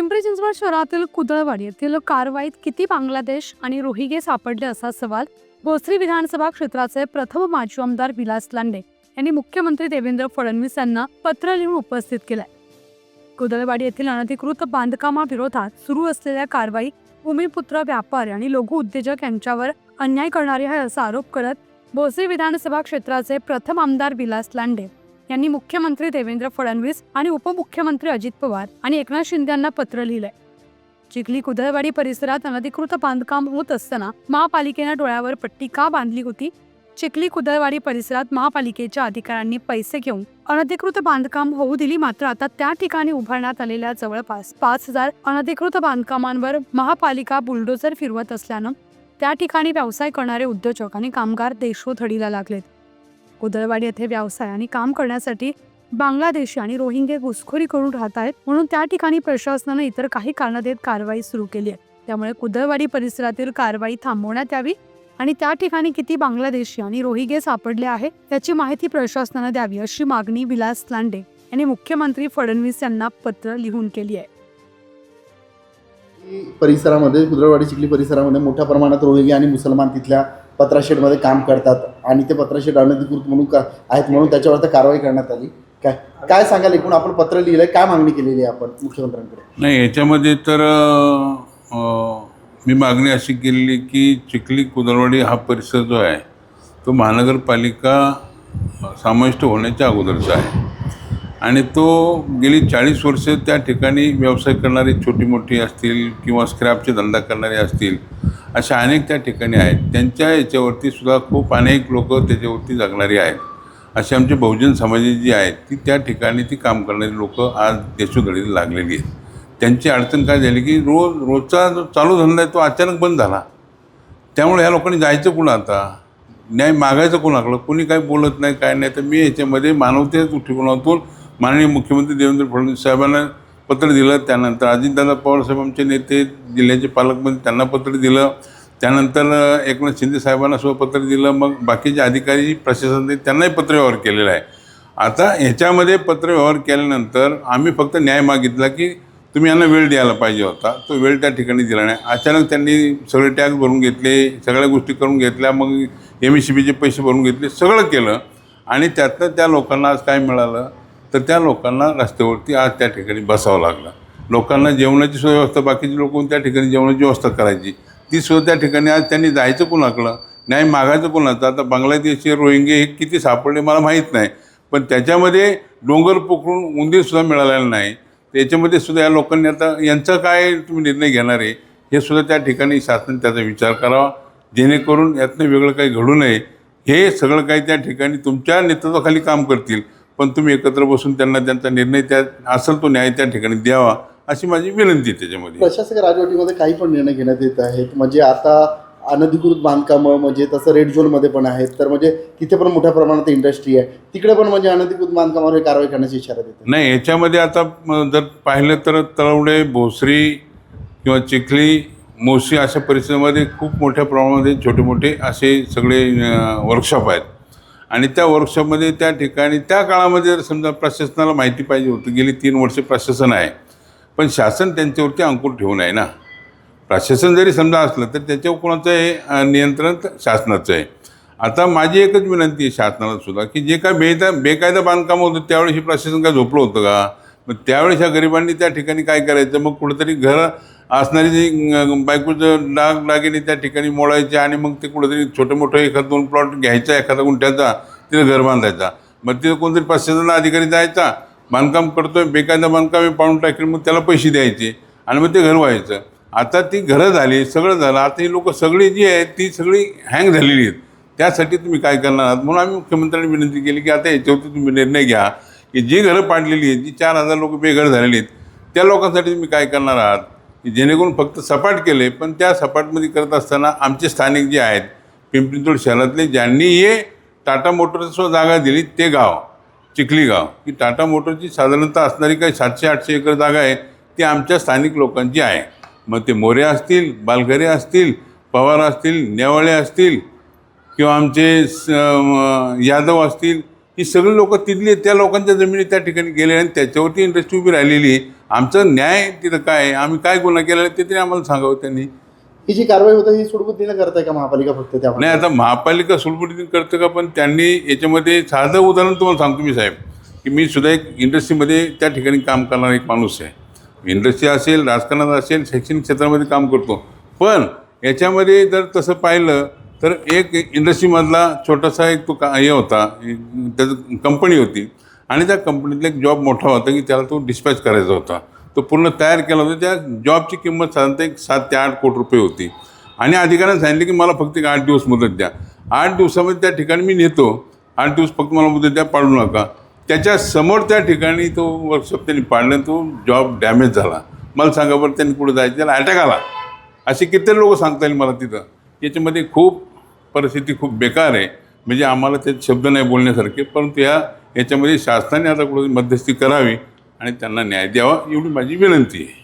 पिंपरी चिंचवड शहरातील कुदळवाडी येथील कारवाईत किती बांगलादेश आणि रोहिगे सापडले असा सवाल भोसरी विधानसभा क्षेत्राचे प्रथम माजी आमदार विलास लांडे यांनी मुख्यमंत्री देवेंद्र फडणवीस यांना पत्र लिहून उपस्थित केलाय. कुदळवाडी येथील अनधिकृत बांधकामाविरोधात सुरू असलेल्या कारवाई भूमिपुत्र व्यापारी आणि लघु उद्योजक यांच्यावर अन्याय करणारी आहे असा आरोप करत भोसरी विधानसभा क्षेत्राचे प्रथम आमदार विलास लांडे यांनी मुख्यमंत्री देवेंद्र फडणवीस आणि उपमुख्यमंत्री अजित पवार आणि एकनाथ शिंदे यांना पत्र लिहिलंय. चिखली कुदळवाडी परिसरात अनधिकृत बांधकाम होत असताना महापालिकेनं डोळ्यावर पट्टी का बांधली होती? चिखली कुदळवाडी परिसरात महापालिकेच्या अधिकाऱ्यांनी पैसे घेऊन अनधिकृत बांधकाम होऊ दिली मात्र आता त्या ठिकाणी उभारण्यात आलेल्या जवळपास पाच हजार अनधिकृत बांधकामांवर महापालिका बुलडोझर फिरवत असल्यानं त्या ठिकाणी व्यवसाय करणारे उद्योजक आणि कामगार देशोधडीला लागलेत. कुदळवाडी येथे व्यवसाय आणि काम करण्यासाठी बांगलादेशी आणि रोहिंगे घुसखोरी करून राहत आहेत. म्हणून त्या ठिकाणी प्रशासनानं इतर काही कारणं देत कारवाई सुरू केली आहे. त्यामुळे कुदळवाडी परिसरातील कारवाई थांबवण्यात यावी आणि त्या ठिकाणी किती बांगलादेशी आणि रोहिंगे सापडले आहे त्याची माहिती प्रशासनानं द्यावी अशी मागणी विलास लांडे यांनी मुख्यमंत्री फडणवीस यांना पत्र लिहून केली आहे. परिसरामध्ये कुदळवाडी चिखली परिसरामध्ये मोठ्या प्रमाणात रोहिंगे आणि मुसलमान तिथल्या पत्राशेडमध्ये काम करतात आणि ते पत्राशेड अनधिकृत म्हणून का आहेत म्हणून त्याच्यावर आता कारवाई करण्यात आली. काय काय सांगाल एकूण? आपण पत्र लिहिलं आहे काय मागणी केलेली आहे आपण मुख्यमंत्र्यांकडे? नाही याच्यामध्ये तर मी मागणी अशी केलेली की चिखली कुदरवाडी हा परिसर जो आहे तो महानगरपालिका समाविष्ट होण्याच्या अगोदरचा आहे. आणि तो गेली चाळीस वर्ष त्या ठिकाणी व्यवसाय करणारी छोटी मोठी असतील किंवा स्क्रॅपचे धंदा करणारे असतील अशा अनेक त्या ठिकाणी आहेत. त्यांच्या याच्यावरती सुद्धा खूप अनेक लोक त्याच्यावरती जगणारी आहेत. अशी आमची बहुजन समाजाची जी आहेत ती त्या ठिकाणी ती काम करणारी लोक आज देशोधडीला लागलेली आहेत. त्यांची अडचण काय झाली की रोज रोजचा जो चालू धंदा आहे तो अचानक बंद झाला. त्यामुळे ह्या लोकांनी जायचं कुणा आता? न्याय मागायचं कोणाकडं? कोणी काही बोलत नाही काय नाही. तर मी याच्यामध्ये मानवतेच मानवतेच्या दृष्टिकोनातून माननीय मुख्यमंत्री देवेंद्र फडणवीस साहेबांना पत्र दिलं त्यानंतर अजितदादा पवारसाहेब आमचे नेते जिल्ह्याचे पालकमंत्री त्यांना पत्र दिलं. त्यानंतर एकनाथ शिंदे साहेबांना सुद्धा पत्र दिलं. मग बाकीचे अधिकारी प्रशासन त्यांनाही पत्रव्यवहार केलेला आहे. आता ह्याच्यामध्ये पत्रव्यवहार केल्यानंतर आम्ही फक्त न्याय मागितला की तुम्ही यांना वेळ द्यायला पाहिजे होता. तो वेळ त्या ठिकाणी दिला नाही. अचानक त्यांनी सगळे टॅक्स भरून घेतले सगळ्या गोष्टी करून घेतल्या मग एम एस सी बीचे पैसे भरून घेतले सगळं केलं. आणि त्यातनं त्या लोकांना आज काय मिळालं? तर त्या लोकांना रस्त्यावरती आज त्या ठिकाणी बसावं लागलं. लोकांना जेवणाची सोय व्यवस्था बाकीची लोक त्या ठिकाणी जेवणाची व्यवस्था करायची ती सुद्धा त्या ठिकाणी आज त्यांनी जायचं कोणाकडं? न्याय मागायचं कोणाचं? आता बांगलादेशी रोहिंगे हे किती सापडले मला माहीत नाही. पण त्याच्यामध्ये डोंगर पोखरून उंदीरसुद्धा मिळालेला नाही. त्याच्यामध्ये सुद्धा या लोकांनी आता यांचा काय तुम्ही निर्णय घेणार आहे? हे सुद्धा त्या ठिकाणी शासन त्याचा विचार करावा. जेणेकरून यातनं वेगळं काही घडू नये. हे सगळं काही त्या ठिकाणी तुमच्या नेतृत्वाखाली काम करतील. पण तुम्ही एकत्र बसून त्यांना त्यांचा निर्णय त्या असेल तो न्याय त्या ठिकाणी द्यावा अशी माझी विनंती आहे त्याच्यामध्ये. प्रशासक राजवटीमध्ये काही पण निर्णय घेण्यात येत आहेत. म्हणजे आता अनधिकृत बांधकामं म्हणजे तसं रेड झोनमध्ये पण आहेत. तर म्हणजे तिथे पण मोठ्या प्रमाणात इंडस्ट्री आहे. तिकडे पण म्हणजे अनधिकृत बांधकामावर हे कारवाई करण्याची इशारा देते नाही याच्यामध्ये आता जर पाहिलं तर तळवडे भोसरी किंवा चिखली मोशी अशा परिसरामध्ये खूप मोठ्या प्रमाणामध्ये छोटे मोठे असे सगळे वर्कशॉप आहेत. आणि त्या वर्कशॉपमध्ये त्या ठिकाणी त्या काळामध्ये जर समजा प्रशासनाला माहिती पाहिजे होती गेली तीन वर्ष प्रशासन आहे पण शासन त्यांच्यावरती अंकुर ठेवून आहे ना. प्रशासन जरी समजा असलं तर त्याच्यावर कोणाचं आहे नियंत्रण शासनाचं आहे. आता माझी एकच विनंती आहे शासनाला सुद्धा की जे काय बेदा बेकायदा बांधकाम होतं त्यावेळेस हे प्रशासन काय झोपलं होतं का? मग त्यावेळेस ह्या गरिबांनी त्या ठिकाणी काय करायचं? मग कुठंतरी घर असणारी जी बायकोचं डाग दागिने त्या ठिकाणी मोडायचे आणि मग ते कुठंतरी छोटं मोठं एखाद दोन प्लॉट घ्यायचा एखादा गुंठ्याचा तिथं घर बांधायचा. मग तिथं कोणतरी प्रशासनाला अधिकारी जायचा बांधकाम करतोय बेकायदा बांधकाम हे टाकेल मग त्याला पैसे द्यायचे आणि मग ते घर व्हायचं. आता ती घरं झाली सगळं झालं आता ही लोक सगळी जी आहेत ती सगळी हँग झालेली आहेत. त्यासाठी तुम्ही काय करणार आहात? म्हणून आम्ही मुख्यमंत्र्यांनी विनंती केली की आता याच्यावरती तुम्ही निर्णय घ्या की जी घरं पाडलेली आहेत जी चार हजार लोक बेघर झालेली आहेत त्या लोकांसाठी तुम्ही काय करणार आहात? जेणेकरून फक्त सपाट केले पण त्या सपाटमध्ये करत असताना आमचे स्थानिक जे आहेत पिंपरी शहरातले ज्यांनी हे टाटा मोटर्सवर जागा दिली ते गाव चिखली गाव. की टाटा मोटरची साधारणतः असणारी काही सातशे आठशे एकर जागा आहे ती आमच्या स्थानिक लोकांची आहे. मग ते मोरे असतील बालघरे असतील पवार असतील नेवाळे असतील किंवा आमचे स- यादव असतील ही सगळी लोक तिथली त्या लोकांच्या जमिनी त्या ठिकाणी गेले आणि त्याच्यावरती इंडस्ट्री उभी राहिलेली आहे. आमचं न्याय तिथं काय आहे? आम्ही काय गुन्हा केलेला आहे ते तरी आम्हाला सांगावं त्यांनी. ही जी कारवाई होते ही सुडबुद्धीनं करताय का महापालिका फक्त त्या नाही आता महापालिका सुलभुटीने करतं का पण त्यांनी याच्यामध्ये साधं उदाहरण तुम्हाला सांगतो मी साहेब. की मी सुद्धा एक इंडस्ट्रीमध्ये त्या ठिकाणी काम करणारा एक माणूस आहे. इंडस्ट्री असेल राजकारणात असेल शैक्षणिक क्षेत्रामध्ये काम करतो. पण याच्यामध्ये जर तसं पाहिलं तर एक इंडस्ट्रीमधला छोटासा एक तो का हे होता त्याचं कंपनी होती. आणि त्या कंपनीतला एक जॉब मोठा होता की त्याला तो डिस्पॅच करायचा होता. तो पूर्ण तयार केला होता. त्या जॉबची किंमत साधारणतः एक सात ते आठ कोटी रुपये होती. आणि अधिकाऱ्यांनी सांगितले की मला फक्त एक आठ दिवस मुदत द्या. आठ दिवसामध्ये त्या ठिकाणी मी नेतो. आठ दिवस फक्त मला मुदत द्या पाडू नका. त्याच्यासमोर त्या ठिकाणी तो वर्कशॉप त्यांनी पाडला तो जॉब डॅमेज झाला. मला सांगा बरं त्यांनी पुढे जायचं? त्याला अटॅक आला. असे किती लोक सांगता येईल मला तिथं. याच्यामध्ये खूप परिस्थिती खूप बेकार आहे. म्हणजे आम्हाला ते शब्द नाही बोलण्यासारखे परंतु या याच्यामध्ये शासनाने आता कुठे मध्यस्थी करावी आणि त्यांना न्याय द्यावा एवढी माझी विनंती आहे.